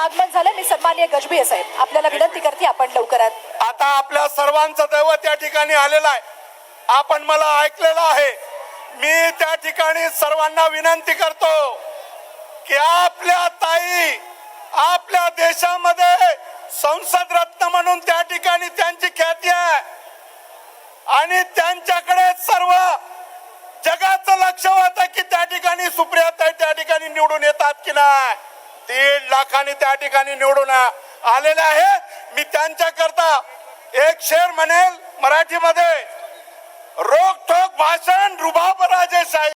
आगमन झालं. मी सन्मान्य गजभिये साहेब. आपल्याला विनंती करते आपण लवकरात आता आपल्या सर्वांचं दैव त्या ठिकाणी आलेलं आहे. आपण मला ऐकलेलं आहे. मी त्या ठिकाणी सर्वांना विनंती करतो की आपल्या ताई आपल्या देशामध्ये संसद रत्न म्हणून त्या ठिकाणी त्यांची ख्याती आहे. आणि त्यांच्याकडे सर्व जगाचं लक्ष होतं की त्या ठिकाणी सुप्रियाताई त्या ठिकाणी निवडून येतात की नाही. दीड लाखांनी त्या ठिकाणी निवडून आलेले आहे मी त्यांच्या करता एक शेर म्हणेल मराठीमध्ये रोक ठोक भाषण रुबाब साहेब.